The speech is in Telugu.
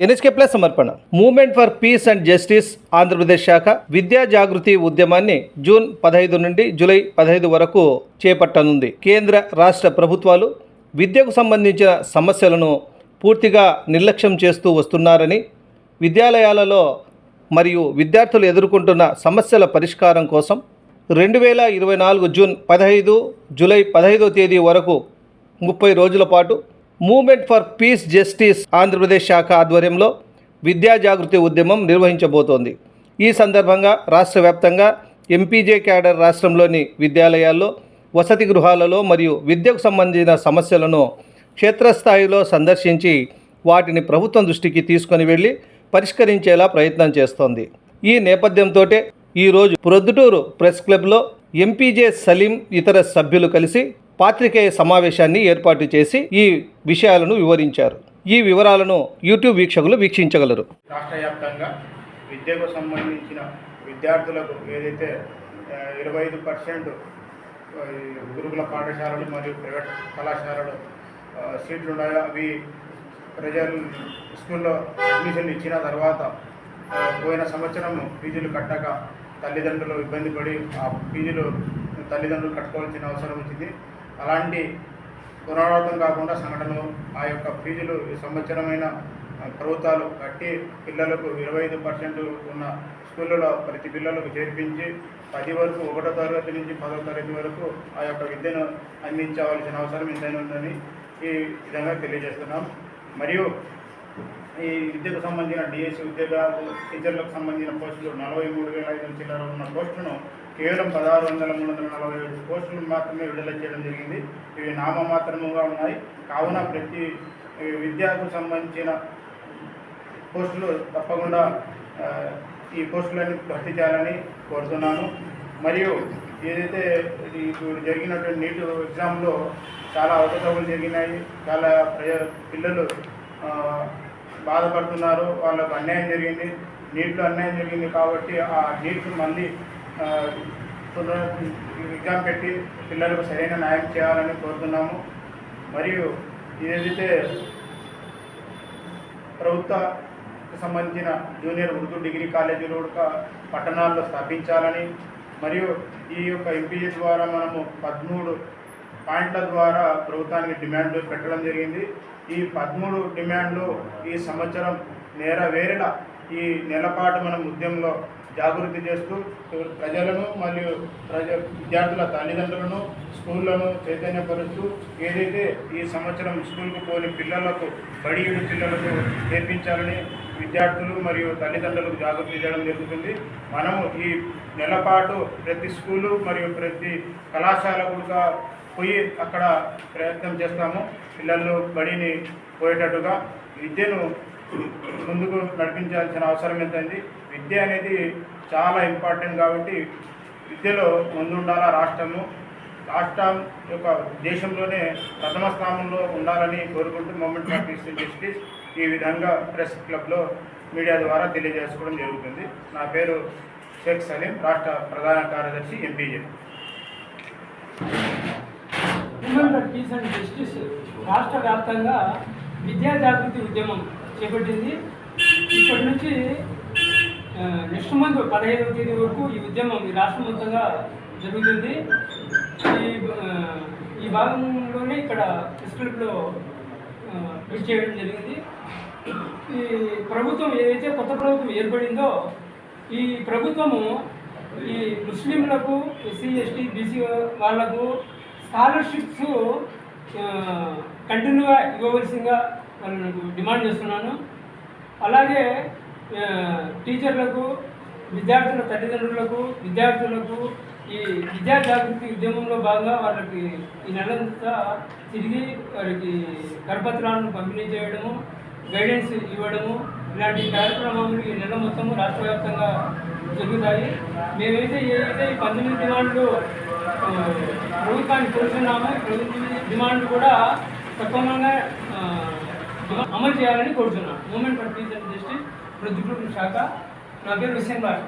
ఎన్ఎస్కే ప్లస్ సమర్పణ. Movement for peace and justice Andhra Pradesh శాఖ విద్యా జాగృతి ఉద్యమాన్ని జూన్ పదహైదు నుండి జూలై పదహైదు వరకు చేపట్టనుంది. కేంద్ర రాష్ట్ర ప్రభుత్వాలు విద్యకు సంబంధించిన సమస్యలను పూర్తిగా నిర్లక్ష్యం చేస్తూ వస్తున్నారని విద్యాలయాలలో మరియు విద్యార్థులు ఎదుర్కొంటున్న సమస్యల పరిష్కారం కోసం రెండు వేల ఇరవై నాలుగు జూన్ పదహైదు జూలై పదహైదో తేదీ వరకు ముప్పై రోజుల పాటు movement for peace justice Andhra Pradesh శాఖ ఆధ్వర్యంలో విద్యా జాగృతి ఉద్యమం నిర్వహించబోతోంది. ఈ సందర్భంగా రాష్ట్ర వ్యాప్తంగా ఎంపీజే క్యాడర్ రాష్ట్రంలోని విద్యాలయాల్లో వసతి గృహాలలో మరియు విద్యకు సంబంధించిన సమస్యలను క్షేత్రస్థాయిలో సందర్శించి వాటిని ప్రభుత్వం దృష్టికి తీసుకొని వెళ్ళి పరిష్కరించేలా ప్రయత్నం చేస్తోంది. ఈ నేపథ్యంతో ఈరోజు ప్రొద్దుటూరు ప్రెస్ క్లబ్లో ఎంపీజే సలీం ఇతర సభ్యులు కలిసి పాత్రికేయ సమావేశాన్ని ఏర్పాటు చేసి ఈ విషయాలను వివరించారు. ఈ వివరాలను యూట్యూబ్ వీక్షకులు వీక్షించగలరు. రాష్ట్ర వ్యాప్తంగా విద్యకు సంబంధించిన విద్యార్థులకు ఏదైతే ఇరవై ఐదు పర్సెంట్ గురుకుల పాఠశాలలు మరియు ప్రైవేట్ కళాశాలలు సీట్లు ఉన్నాయో అవి ప్రజలు స్కూల్లో అడ్మిషన్ ఇచ్చిన తర్వాత పోయిన సంవత్సరం ఫీజులు కట్టక తల్లిదండ్రులు ఇబ్బంది పడి ఆ ఫీజులు తల్లిదండ్రులు కట్టుకోవాల్సిన అవసరం వచ్చింది. అలాంటి పునరావృతం కాకుండా సంఘటనలు ఆ యొక్క ఫీజులు ఈ సంవత్సరమైన ప్రభుత్వాలు కట్టి పిల్లలకు ఇరవై ఐదు పర్సెంట్ ఉన్న స్కూళ్ళలో ప్రతి పిల్లలకు చేర్పించి పది వరకు ఒకటో తరగతి నుంచి పదో తరగతి వరకు ఆ యొక్క విద్యను అందించవలసిన అవసరం ఎంతైనా ఉందని ఈ విధంగా తెలియజేస్తున్నాం. మరియు ఈ విద్యకు సంబంధించిన డిఎస్సి ఉద్యోగాలు టీచర్లకు సంబంధించిన పోస్టులు నలభై మూడు వేల ఐదు చిల్లర ఉన్న పోస్టులను కేవలం పదహారు వందల మూడు వందల నలభై ఏడు పోస్టులు మాత్రమే విడుదల చేయడం జరిగింది. ఇవి నామమాత్రముగా ఉన్నాయి. కావున ప్రతి విద్యకు సంబంధించిన పోస్టులు తప్పకుండా ఈ పోస్టులన్నీ భర్తీ చేయాలని కోరుతున్నాను. మరియు ఏదైతే ఇప్పుడు జరిగినటువంటి నీట్ ఎగ్జామ్లో చాలా అవకతవకలు జరిగినాయి. చాలా ప్రజ పిల్లలు బాధపడుతున్నారు వాళ్ళకు అన్యాయం జరిగింది నీటిలో అన్యాయం జరిగింది కాబట్టి ఆ నీటిని మళ్ళీ ఆ, ఎగ్జామ్ పెట్టి పిల్లలకు సరైన న్యాయం చేయాలని కోరుతున్నాము. మరియు ఏదైతే ప్రభుత్వకు సంబంధించిన జూనియర్ ఉర్దూ డిగ్రీ కాలేజీలు కూడా పట్టణాల్లో స్థాపించాలని మరియు ఈ యొక్క ఎంపీజీ ద్వారా మనము పదమూడు పాయింట్ల ద్వారా ప్రభుత్వానికి డిమాండ్ పెట్టడం జరిగింది. ఈ పదమూడు డిమాండ్లు ఈ సంవత్సరం నెరవేరేలా ఈ నెలపాటు మనం ఉద్యమంలో జాగృతి చేస్తూ ప్రజలను మరియు ప్రజ విద్యార్థుల తల్లిదండ్రులను స్కూళ్ళను చైతన్యపరుస్తూ ఏదైతే ఈ సంవత్సరం స్కూల్కు పోని పిల్లలకు బడియుడు పిల్లలకు నేర్పించాలని విద్యార్థులు మరియు తల్లిదండ్రులకు జాగృతి చేయడం జరుగుతుంది. మనము ఈ నెలపాటు ప్రతి స్కూలు మరియు ప్రతి కళాశాల కూడా పోయి అక్కడ ప్రయత్నం చేస్తాము. పిల్లలు బడిని పోయేటట్టుగా విద్యను ముందుకు నడిపించాల్సిన అవసరం ఎంతైంది? విద్య అనేది చాలా ఇంపార్టెంట్ కాబట్టి విద్యలో ముందుండాలా రాష్ట్రము? రాష్ట్రం యొక్క దేశంలోనే ప్రథమ స్థానంలో ఉండాలని కోరుకుంటూ మూమెంట్ ప్రాక్టీస్ పీస్ జస్టిస్ ఈ విధంగా ప్రెస్ క్లబ్లో మీడియా ద్వారా తెలియజేసుకోవడం జరుగుతుంది. నా పేరు షేక్ సలీం రాష్ట్ర ప్రధాన కార్యదర్శి ఎంపీజే. పీస్ అండ్ జస్టిస్ రాష్ట్ర వ్యాప్తంగా విద్యా జాగృతి ఉద్యమం చేపట్టింది. ఇప్పటి నుంచి నెక్స్ట్ మంత్ పదహైదవ తేదీ వరకు ఈ ఉద్యమం ఈ రాష్ట్రం మొత్తంగా జరుగుతుంది. ఈ ఈ భాగంలోనే ఇక్కడ ప్రెస్ క్లబ్లో చేయడం జరిగింది. ఈ ప్రభుత్వం ఏదైతే కొత్త ప్రభుత్వం ఏర్పడిందో ఈ ప్రభుత్వము ఈ ముస్లింలకు ఎస్సీ ఎస్టీ బీసీ వాళ్ళకు స్కాలర్షిప్స్ కంటిన్యూగా ఇవ్వవలసిందిగా వాళ్ళకు డిమాండ్ చేస్తున్నాను. అలాగే టీచర్లకు విద్యార్థుల తల్లిదండ్రులకు విద్యార్థులకు ఈ విద్యా జాగృతి ఉద్యమంలో భాగంగా వాళ్ళకి ఈ నెలంతా తిరిగి వారికి కరపత్రాలను పంపిణీ చేయడము గైడెన్స్ ఇవ్వడము ఇలాంటి కార్యక్రమాలు ఈ నెల మొత్తము రాష్ట్ర వ్యాప్తంగా జరుగుతాయి. మేమైతే ఏదైతే ఈ పంతొమ్మిది డిమాండ్లు ప్రభుత్వాన్ని ప్రభుత్వానికి కోరుతున్నామో. ఈ ప్రభుత్వ కూడా సక్రమంగా అమలు చేయాలని కోరుతున్నాను. Moment for peace and justice Proddatur శాఖ. నా పేరు హుస్సేన్ బాషా